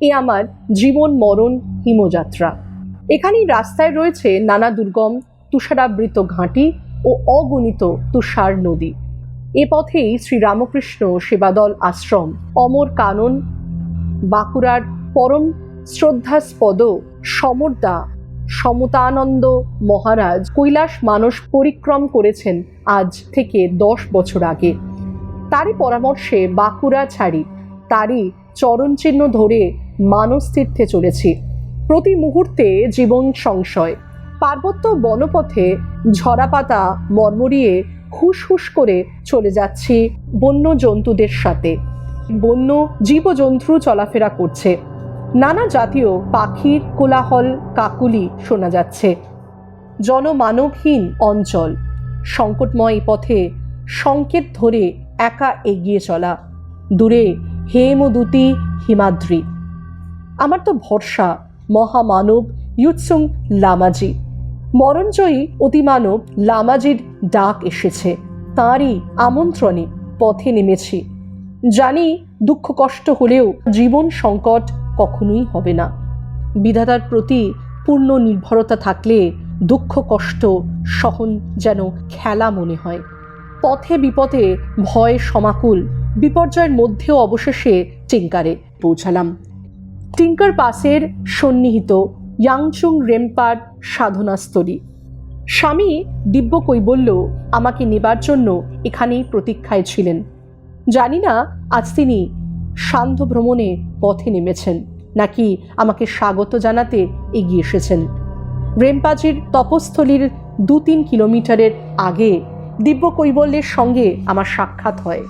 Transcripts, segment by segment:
এ আমার জীবন মরণ হিমযাত্রা। এখানেই রাস্তায় রয়েছে নানা দুর্গম তুষারাবৃত ঘাঁটি ও অগণিত তুষার নদী। এ পথেই শ্রীরামকৃষ্ণ সেবাদল আশ্রম, অমর কানন, বাঁকুড়ার পরম শ্রদ্ধাস্পদ সমরদা, সমতানন্দ মহারাজ কৈলাস মানস পরিক্রম করেছেন আজ থেকে দশ বছর আগে। তারই পরামর্শে বাঁকুড়া ছাড়ি, তারই চরণচিহ্ন ধরে মানস তীর্থে চলেছি। প্রতি মুহূর্তে জীবন সংশয়। পার্বত্য বনপথে ঝরাপাতা মর্মরিয়ে হুস হুস করে চলে যাচ্ছি বন্য জন্তুদের সাথে। বন্য জীবজন্তু চলাফেরা করছে। নানা জাতীয় পাখির কোলাহল, কাকুলি শোনা যাচ্ছে। জনমানবহীন অঞ্চল। সংকটময় পথে সংকেত ধরে একা এগিয়ে চলা। দূরে হেমদূতি হিমাদ্রি। আমার তো ভরসা, মহামানব ইউৎসুং লামাজি। মরণজয়ী অতিমানব লামাজির ডাক এসেছে, তাঁরই আমন্ত্রণে পথে নেমেছি। জানি দুঃখ কষ্ট হলেও জীবন সংকট কখনোই হবে না। বিধাতার প্রতি পূর্ণ নির্ভরতা থাকলে দুঃখ কষ্ট সহন যেন খেলা মনে হয়। পথে বিপথে ভয় সমাকুল, বিপর্যয়ের মধ্যেও অবশেষে টিঙ্কারে পৌঁছালাম। টিঙ্কার পাসের সন্নিহিত ইয়াংচুং রেমপার সাধনাস্থলী। স্বামী দিব্য কৈবল্য আমাকে নেবার জন্য এখানেই প্রতীক্ষায় ছিলেন। জানি না আজ তিনি সান্ধ্য ভ্রমণে পথে নেমেছেন, নাকি আমাকে স্বাগত জানাতে এগিয়ে এসেছেন। রেমপাজির তপস্থলীর দু তিন কিলোমিটারের আগে দিব্য কৈবল্যের সঙ্গে আমার সাক্ষাৎ হয়।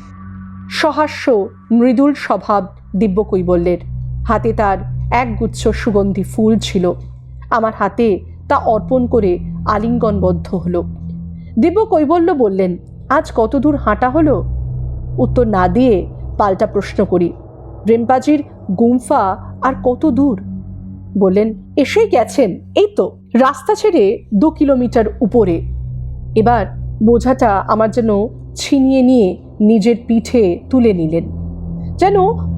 সহাস্য মৃদুল স্বভাব দিব্য কৈবল্যের হাতে তার একগুচ্ছ সুগন্ধি ফুল ছিল। আমার হাতে তা অর্পণ করে আলিঙ্গনবদ্ধ হলো। দিব্য কৈবল্য বললেন, আজ কত দূর হাঁটা হলো? উত্তর না দিয়ে পাল্টা প্রশ্ন করি রেম্পাজির গুম্ফা আর কত দূর? বললেন, এসেই গেছেন, এই তো, রাস্তা ছেড়ে দু কিলোমিটার উপরে। এবার বোঝাটা আমার যেন ছিনিয়ে নিয়ে নিজের পিঠে তুলে নিলেন। যেন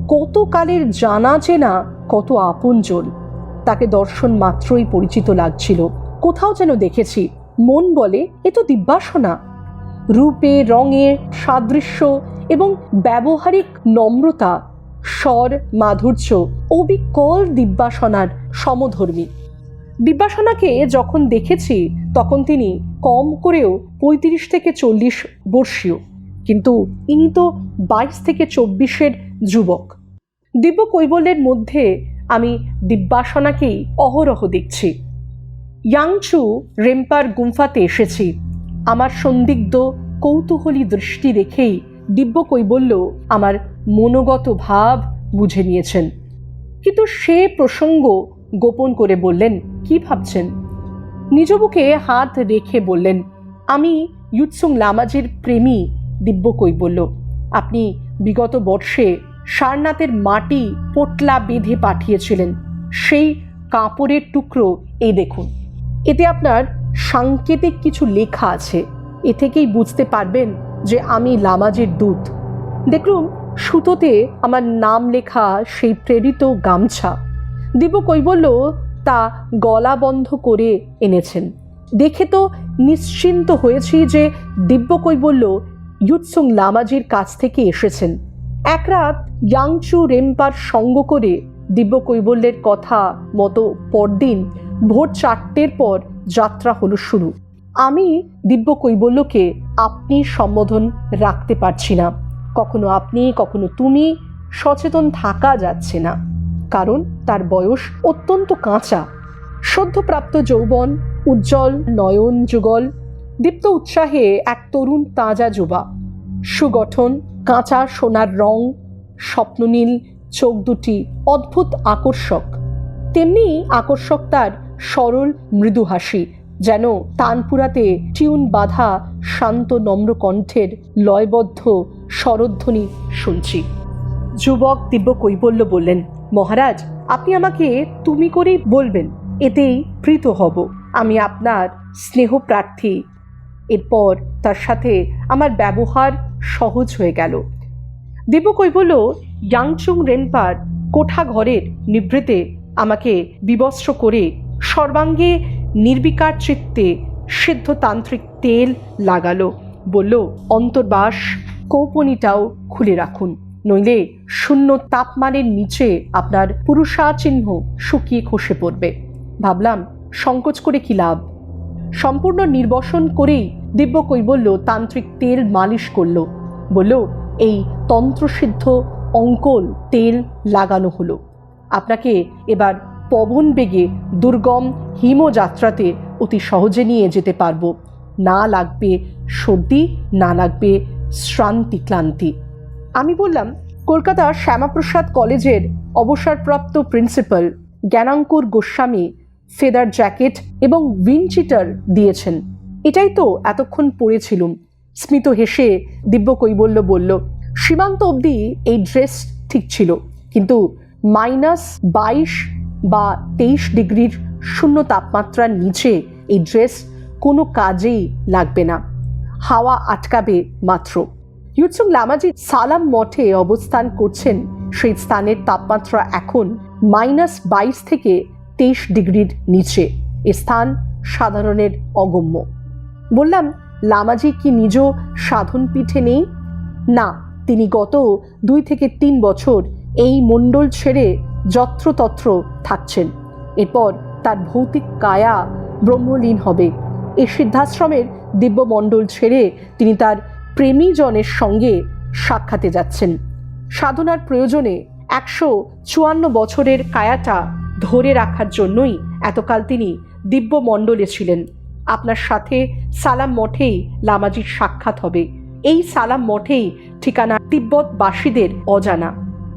কত কালের জানা চেনা, কত আপনজন। তাকে দর্শন মাত্রই পরিচিত লাগছিল। কোথাও যেন দেখেছি, মন বলে এ তো দিব্যাসনা। রূপে, রঙে, সাদৃশ্য এবং ব্যবহারিক নম্রতা, স্বর, মাধুর্য, অবিকল দিব্যাসনার সমধর্মী। দিব্যাসনাকে যখন দেখেছি, তখন তিনি কম করেও পঁয়ত্রিশ থেকে চল্লিশ বর্ষীয়। কিন্তু ইনি তো বাইশ থেকে চব্বিশের যুবক দিব্য কৈবল্যের মধ্যে আমি দিব্যাসনাকেই অহরহ দেখছি। ইয়াংচু রেম্পার গুম্ফাতে এসেছি। আমার সন্দিগ্ধ, কৌতূহলী দৃষ্টি দেখেই দিব্য কৈবল্য আমার মনোগত ভাব বুঝে নিয়েছেন। কিন্তু সে প্রসঙ্গ গোপন করে বললেন, কি ভাবছেন? নিজ বুকে হাত রেখে বললেন, আমি ইউৎসুং লামাজের প্রেমী দিব্য কৈবল্য। আপনি বিগত বর্ষে সারনাথের মাটি পোটলা বেঁধে পাঠিয়েছিলেন। সেই কাপড়ের টুকরো এই দেখুন। এতে আপনার সাংকেতিক কিছু লেখা আছে। এ থেকেই বুঝতে পারবেন যে আমি লামাজির দূত। দেখলুম সুতোতে আমার নাম লেখা সেই প্রেরিত গামছা। দিব্য কৈবল্য তা গলা বন্ধ করে এনেছেন। দেখে তো নিশ্চিন্ত হয়েছি যে দিব্য কৈবল্য ইউৎসুং লামাজির কাছ থেকে এসেছেন। এক রাত ইয়াংচু রেম্পার সঙ্গ করে দিব্য কৈবল্যের কথা মতো পরদিন ভোর চারটের পর যাত্রা হলো শুরু। আমি দিব্য কৈবল্যকে আপনি সম্বোধন রাখতে পারছি না। কখনো আপনি, কখনো তুমি সচেতন থাকা যাচ্ছে না। কারণ তার বয়স অত্যন্ত কাঁচা। সদ্যপ্রাপ্ত যৌবন, উজ্জ্বল নয়ন যুগল দীপ্ত উৎসাহে এক তরুণ তাজা যুবা সুগঠন, কাঁচা সোনার রং স্বপ্ননীল চোখ দুটি অদ্ভুত আকর্ষক। তেমনি আকর্ষক তার সরল মৃদু হাসি, যেন তানপুরাতে টিউন বাঁধা শান্ত নম্র কণ্ঠের লয়বদ্ধ স্বরধ্বনি শুনছি। যুবক দিব্য কৈবল্য বললেন, মহারাজ, আপনি আমাকে তুমি করেই বলবেন, এতেই প্রীত হব। আমি আপনার স্নেহ প্রার্থী এরপর তার সাথে আমার ব্যবহার সহজ হয়ে গেল। দিব্য কৈবল্য ইয়াংচুং রেনপার কোঠা ঘরের নিভৃতে আমাকে বিবস্ত্র করে সর্বাঙ্গে নির্বিকার চিত্তে সিদ্ধতান্ত্রিক তেল লাগালো। বলল, অন্তর্বাস কৌপনিটাও খুলে রাখুন, নইলে শূন্য তাপমানের নিচে আপনার পুরুষা চিহ্ন শুকিয়ে খসে পড়বে। ভাবলাম, সংকোচ করে কি লাভ? সম্পূর্ণ নির্বসন করেই দিব্য কৈবল্য তান্ত্রিক তেল মালিশ করল। বলল, এই তন্ত্রসিদ্ধ অঙ্কল তেল লাগানো হলো। আপনাকে এবার পবন বেগে দুর্গম হিমযাত্রাতে অতি সহজে নিয়ে যেতে পারব। না লাগবে সর্দি, না লাগবে শ্রান্তি ক্লান্তি আমি বললাম কলকাতা শ্যামাপ্রসাদ কলেজের অবসরপ্রাপ্ত principal Gyanankur Goswami feather jacket এবং উইনচিটার দিয়েছেন। এটাই তো এতক্ষণ পড়েছিলুম। স্মিত হেসে দিব্য কৈবল্য বলল, সীমান্ত অবধি এই ড্রেস ঠিক ছিল, কিন্তু মাইনাস বাইশ বা তেইশ ডিগ্রির শূন্য তাপমাত্রার নিচে এই ড্রেস কোনো কাজেই লাগবে না। হাওয়া আটকাবে মাত্র। ইউসুফ লামাজি সালাম মঠে অবস্থান করছেন। সেই স্থানের তাপমাত্রা এখন মাইনাস বাইশ থেকে তেইশ ডিগ্রির নিচে, এ স্থান সাধারণের অগম্য। বললাম, লামাজি কি নিজ সাধন পিঠে নেই? না, তিনি গত দুই থেকে তিন বছর এই মণ্ডল ছেড়ে যত্রতত্র থাকছেন। এরপর তার ভৌতিক কায়া ব্রহ্মলীন হবে। এই সিদ্ধাশ্রমের দিব্যমণ্ডল ছেড়ে তিনি তার প্রেমীজনের সঙ্গে সাক্ষাতে যাচ্ছেন। সাধনার প্রয়োজনে একশো চুয়ান্ন বছরের কায়াটা ধরে রাখার জন্যই এতকাল তিনি দিব্যমণ্ডলে ছিলেন। আপনার সাথে সালাম মঠেই লামাজির সাক্ষাৎ হবে। এই সালাম মঠেই ঠিকানা তিব্বতবাসীদের অজানা।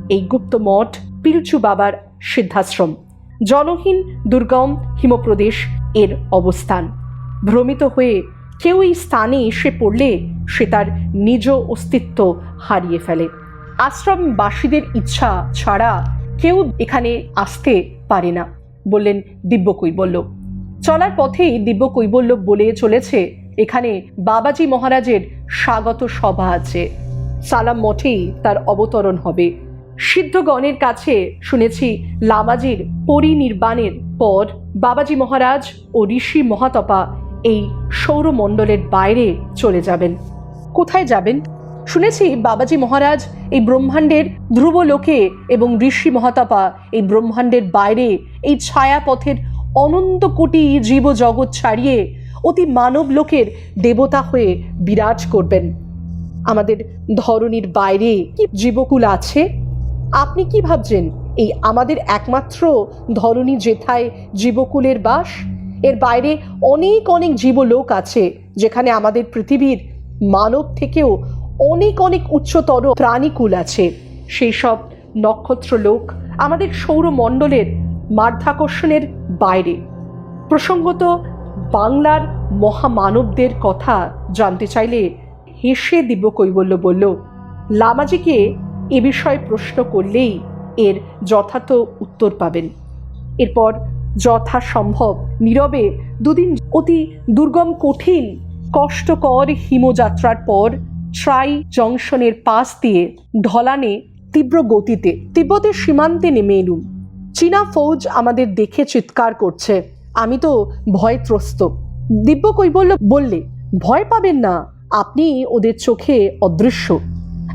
এই গুপ্ত মঠ পিলচু বাবার সিদ্ধাশ্রম। জনহীন দুর্গম হিমপ্রদেশ এর অবস্থান। ভ্রমিত হয়ে কেউ এই স্থানে এসে পড়লে সে তার নিজ অস্তিত্ব হারিয়ে ফেলে। আশ্রমবাসীদের ইচ্ছা ছাড়া কেউ এখানে আসতে পারে না। বললেন দিব্য কৈবল্য। চলার পথেই দিব্য কৈবল্য বলে চলেছে, এখানে বাবাজি মহারাজের স্বাগত সভা আছে। সালাম মঠেই তার অবতরণ হবে। সিদ্ধগণের কাছে শুনেছি লামাজির পরিনির্বাণের পর বাবাজি মহারাজ ও ঋষি মহাতপা এই সৌরমণ্ডলের বাইরে চলে যাবেন। কোথায় যাবেন? শুনেছি বাবাজি মহারাজ এই ব্রহ্মাণ্ডের ধ্রুব লোকে এবং ঋষি মহাতাপা এই ব্রহ্মাণ্ডের বাইরে এই ছায়াপথের অনন্ত কোটি জীব জগৎ ছাড়িয়ে অতি মানব লোকের দেবতা হয়ে বিরাজ করবেন। আমাদের ধরনীর বাইরে কি জীবকুল আছে? আপনি কি ভাবছেন? এই আমাদের একমাত্র ধরনী যেথায় জীবকুলের বাস? এর বাইরে অনেক অনেক জীবলোক আছে যেখানে আমাদের পৃথিবীর মানব থেকেও অনেক অনেক উচ্চতর প্রাণীকুল আছে। সেই সব নক্ষত্রলোক আমাদের সৌরমণ্ডলের মাধ্যাকর্ষণের বাইরে। প্রসঙ্গত, বাংলার মহামানবদের কথা জানতে চাইলে হেসে দিব্য কৈবল্য বলল, লামাজিকে এ বিষয়ে প্রশ্ন করলেই এর যথার্থ উত্তর পাবেন। এরপর যথাসম্ভব নীরবে দুদিন অতি দুর্গম, কঠিন, কষ্টকর হিমযাত্রার পর ট্রাই জংশনের পাশ দিয়ে ঢলানে তীব্র গতিতে, তিব্বতের সীমান্তে নেমে এলুম। চীনা ফৌজ আমাদের দেখে চিৎকার করছে। আমি তো ভয়ত্রস্ত দিব্য কৈবল্য বললে, ভয় পাবেন না, আপনি ওদের চোখে অদৃশ্য।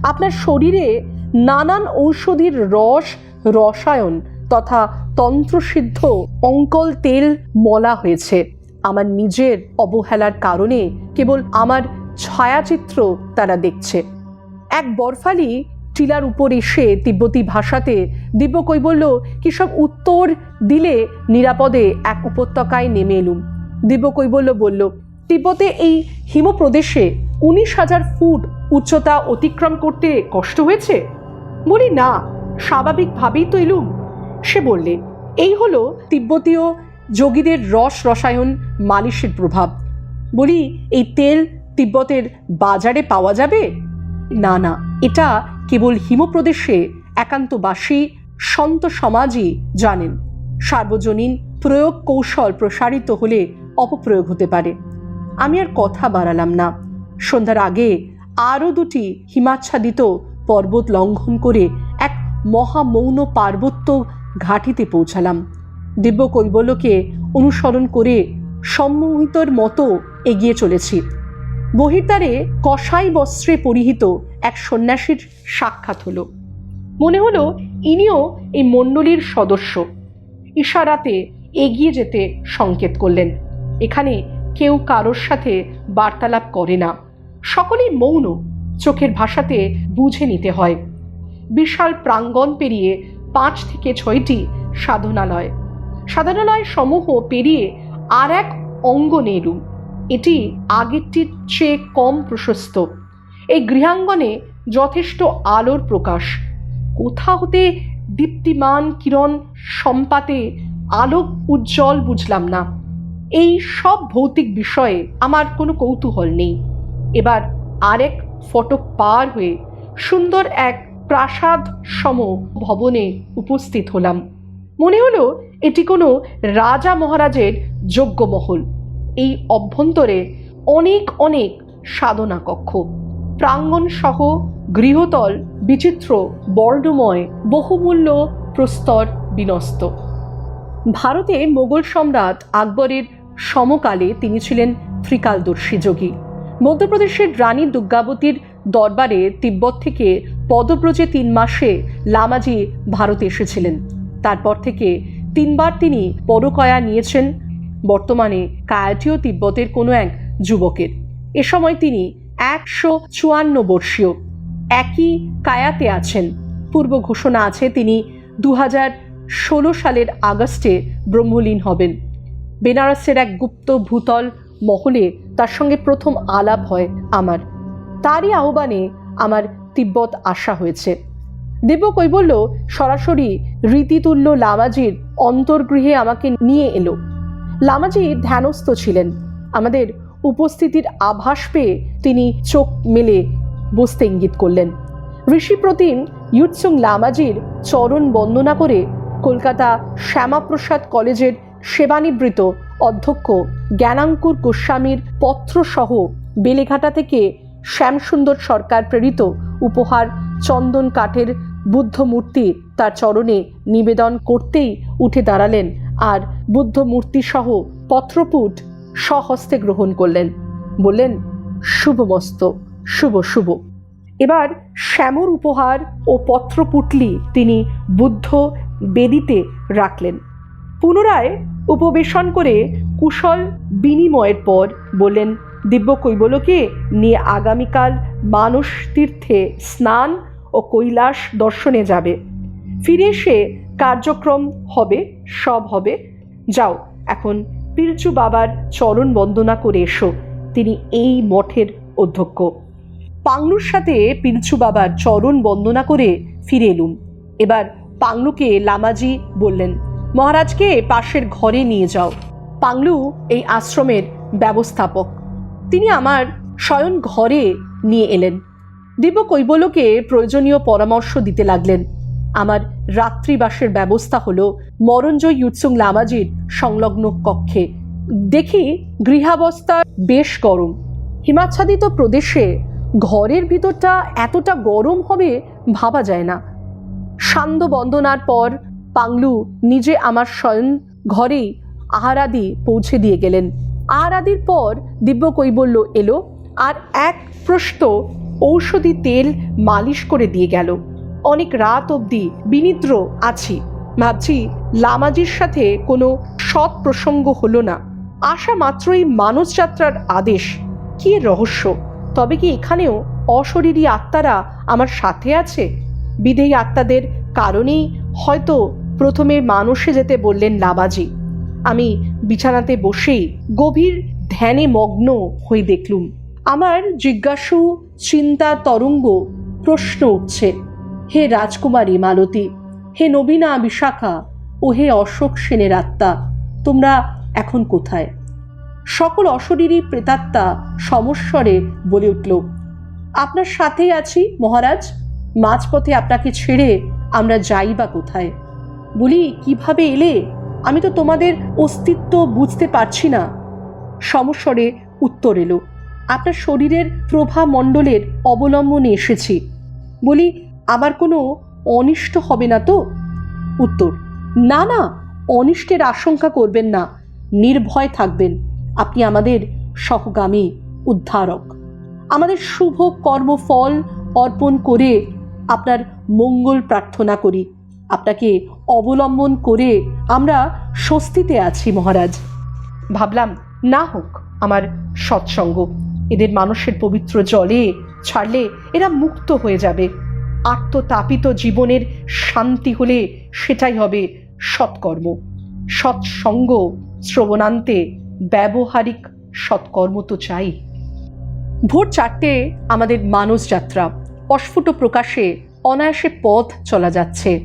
আপনার শরীরে নানান ঔষধির রস, রসায়ন তথা তন্ত্রসিদ্ধ অঙ্কল তেল মলা হয়েছে। আমার নিজের অবহেলার কারণে কেবল আমার ছায়াচিত্র তারা দেখছে। এক বরফালি টিলার উপর এসে তিব্বতী ভাষাতে দিব্য কৈবল্য কি সব উত্তর দিলে নিরাপদে এক উপত্যকায় নেমে এলুম? দিব্য কৈবল্য বলল, তিব্বতে এই হিমপ্রদেশে উনিশ হাজার ফুট উচ্চতা অতিক্রম করতে কষ্ট হয়েছে? বলি না, স্বাভাবিকভাবেই তো এলুম। সে বললে, এই হলো তিব্বতীয় যোগীদের রস রসায়ন মালিশের প্রভাব। বলি, এই তেল তিব্বতের বাজারে পাওয়া যাবে? না না, এটা কেবল হিমপ্রদেশে একান্তবাসী, সন্ত সমাজই জানেন। সার্বজনীন প্রয়োগ কৌশল প্রসারিত হলে অপপ্রয়োগ হতে পারে। আমি আর কথা বাড়ালাম না। সন্ধ্যার আগে আরও দুটি হিমাচ্ছাদিত পর্বত লঙ্ঘন করে এক মহামৌন পার্বত্য ঘাটিতে পৌঁছালাম। দিব্য কৈবল্যকে অনুসরণ করে সম্মোহিতর মতো এগিয়ে চলেছি। বহির্দ্বারে কষাই বস্ত্রে পরিহিত এক সন্ন্যাসীর সাক্ষাৎ হলো। মনে হলো ইনিও এই মণ্ডলীর সদস্য। ইশারাতে এগিয়ে যেতে সংকেত করলেন। এখানে কেউ কারোর সাথে বার্তালাপ করে না। সকলেই মৌন, চোখের ভাষাতে বুঝে নিতে হয়। বিশাল প্রাঙ্গণ পেরিয়ে পাঁচ থেকে ছয়টি সাধনালয়। সাধনালয় সমূহ পেরিয়ে আর এক অঙ্গনে এলুম এটি আগেরটির চেয়ে কম প্রশস্ত। এই গৃহাঙ্গনে যথেষ্ট আলোর প্রকাশ। কোথা হতে দীপ্তিমান কিরণ সম্পাতে আলোক উজ্জ্বল বুঝলাম না। এই সব ভৌতিক বিষয়ে আমার কোনো কৌতূহল নেই। এবার আরেক ফটক পার হয়ে সুন্দর এক প্রাসাদ সম ভবনে উপস্থিত হলাম। মনে হলো এটি কোনো রাজা মহারাজের যজ্ঞমহল এই অভ্যন্তরে অনেক অনেক সাধনা কক্ষ প্রাঙ্গণ সহ গৃহতল বিচিত্র বর্ণময় বহুমূল্য প্রস্তর বিনস্ত ভারতে মোগল সম্রাট আকবরের সমকালে তিনি ছিলেন ত্রিকালদর্শী যোগী। মধ্যপ্রদেশের রানী দুর্গাবতীর দরবারে তিব্বত থেকে পদব্রজে তিন মাসে লামাজি ভারতে এসেছিলেন। তারপর থেকে তিনবার তিনি পরকয়া নিয়েছেন বর্তমানে কায়াটিও তিব্বতের কোনো এক যুবকের। এ সময় তিনি একশো চুয়ান্ন বর্ষীয় একই কায়াতে আছেন। পূর্ব ঘোষণা আছে তিনি দু ষোলো সালের আগস্টে ব্রহ্মলীন হবেন। বেনারসের এক গুপ্ত ভূতল মহলে তার সঙ্গে প্রথম আলাপ হয় আমার। তারই আহ্বানে আমার তিব্বত আসা হয়েছে। দেব কৈবল্য সরাসরি রীতিতুল্য লামাজির অন্তর্গৃহে আমাকে নিয়ে এলো। লামাজি ধ্যানস্থ ছিলেন। আমাদের উপস্থিতির আভাস পেয়ে তিনি চোখ মেলে বসতে ইঙ্গিত করলেন। ঋষিপ্রতিম ইউৎসুং লামাজির চরণ বন্দনা করে কলকাতা শ্যামাপ্রসাদ কলেজের সেবানিবৃত অধ্যক্ষ জ্ঞানাঙ্কুর গোস্বামীর পত্রসহ বেলেঘাটা থেকে শ্যামসুন্দর সরকার প্রেরিত উপহার চন্দন কাঠের বুদ্ধ মূর্তি তার চরণে নিবেদন করতেই উঠে দাঁড়ালেন আর বুদ্ধ মূর্তি সহ পত্রপুট স্বহস্তে গ্রহণ করলেন। বললেন শুভমস্ত শুভ শুভ। এবার শ্যামর উপহার ও পত্রপুটলি তিনি বুদ্ধ বেদিতে রাখলেন। পুনরায় উপবেশন করে কুশল বিনিময়ের পর বললেন, দিব্য কৈবলকে নিয়ে আগামীকাল মানস তীর্থে স্নান ও কৈলাস দর্শনে যাবে। ফিরে এসে কার্যক্রম হবে, সব হবে। যাও, এখন পিরচু বাবার চরণ বন্দনা করে এসো। তিনি এই মঠের অধ্যক্ষ। পাংলুর সাথে পিলচু বাবার চরণ বন্দনা করে ফিরে এলুম। এবার পাংলুকে লামাজি বললেন, মহারাজকে পাশের ঘরে নিয়ে যাও। পাংলু এই আশ্রমের ব্যবস্থাপক। তিনি আমার শয়ন ঘরে নিয়ে এলেন। দিব্য কৈবলকে প্রয়োজনীয় পরামর্শ দিতে লাগলেন। আমার রাত্রিবাসের ব্যবস্থা হলো মরঞ্জয় ইউৎসুং লামাজির সংলগ্ন কক্ষে। দেখি গৃহাবস্থা বেশ গরম। হিমাচ্ছাদিত প্রদেশে ঘরের ভিতরটা এতটা গরম হবে ভাবা যায় না। সান্ধ্য বন্দনার পর পাংলু নিজে আমার স্বয়ং ঘরেই আহারাদি পৌঁছে দিয়ে গেলেন। আহারাদির পর দিব্য কৈবল্য এলো আর এক প্রশ্ন ঔষধি তেল মালিশ করে দিয়ে গেল। অনেক রাত অবধি বিনিদ্র আছি। ভাবছি, লামাজির সাথে কোনো সৎ প্রসঙ্গ হলো না। আসা মাত্রই মানস যাত্রার আদেশ। কি রহস্য? তবে কি এখানেও অশরীরী আত্মারা আমার সাথে আছে? বিদেয়ী আত্মাদের কারণেই হয়তো প্রথমে মানুষে যেতে বললেন লাবাজি আমি বিছানাতে বসেই গভীর ধ্যানে মগ্ন হয়ে দেখলুম। আমার জিজ্ঞাসু, চিন্তা, তরঙ্গ প্রশ্ন উঠছে। হে রাজকুমারী মালতী, হে নবীনা বিশাখা ও হে অশোক সেনের আত্মা, তোমরা এখন কোথায়? সকল অশরীরী প্রেতাত্মা সমস্বরে বলে উঠল, আপনার সাথেই আছি মহারাজ, মাঝপথে আপনাকে ছেড়ে আমরা যাই বা কোথায়? বলি, কীভাবে এলে? আমি তো তোমাদের অস্তিত্ব বুঝতে পারছি না। সমস্বরে উত্তর এলো, আপনার শরীরের প্রভা মণ্ডলের অবলম্বনে এসেছি। বলি আমার কোনো অনিষ্ট হবে না তো? উত্তর, না না, অনিষ্টের আশঙ্কা করবেন না, নির্ভয় থাকবেন। আপনি আমাদের সহগামী উদ্ধারক। আমাদের শুভ কর্মফল অর্পণ করে আপনার মঙ্গল প্রার্থনা করি। আপনাকে অবলম্বন করে আমরা স্বস্তিতে আছি মহারাজ। ভাবলাম, না হোক, আমার সৎসঙ্গ। এদের মানুষের পবিত্র জলে ছাড়লে এরা মুক্ত হয়ে যাবে। আত্মতাপিত জীবনের শান্তি হলে সেটাই হবে সৎকর্ম। সৎসঙ্গ শ্রবণান্তে ব্যবহারিক সৎকর্ম তো চাই। ভোর চারটে আমাদের মানস যাত্রা। অস্ফুট প্রকাশে অনায়াসে পথ চলা যাচ্ছে।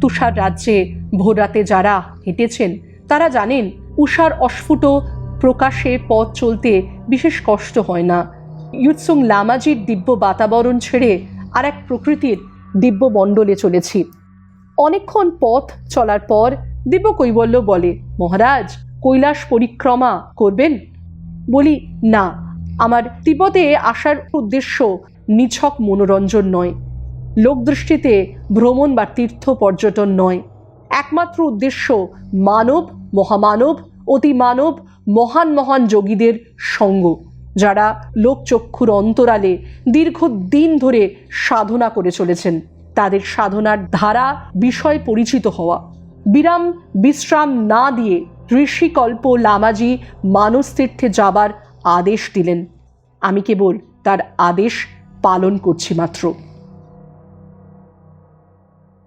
তুষার রাজ্যে ভোররাতে যারা হেঁটেছেন, তারা জানেন, উষার অস্ফুট প্রকাশে পথ চলতে বিশেষ কষ্ট হয় না। ইউৎসুং লামাজির দিব্য বাতাবরণ ছেড়ে আর এক প্রকৃতির দিব্য মণ্ডলে চলেছি। অনেকক্ষণ পথ চলার পর দিব্য কৈবল্য বলে, মহারাজ, কৈলাস পরিক্রমা করবেন? বলি, না, আমার তিব্বতে আসার উদ্দেশ্য নিছক মনোরঞ্জন নয়। লোকদৃষ্টিতে ভ্রমণ বা তীর্থ পর্যটন নয়। একমাত্র উদ্দেশ্য মানব, মহামানব, অতিমানব, মহান মহান যোগীদের সঙ্গ। যারা লোকচক্ষুর অন্তরালে দীর্ঘদিন ধরে সাধনা করে চলেছেন। তাদের সাধনার ধারা, বিষয় পরিচিত হওয়া। বিরাম বিশ্রাম না দিয়ে ঋষিকল্প লামাজি মানস তীর্থে যাবার আদেশ দিলেন। আমি কেবল তার আদেশ পালন করছি মাত্র।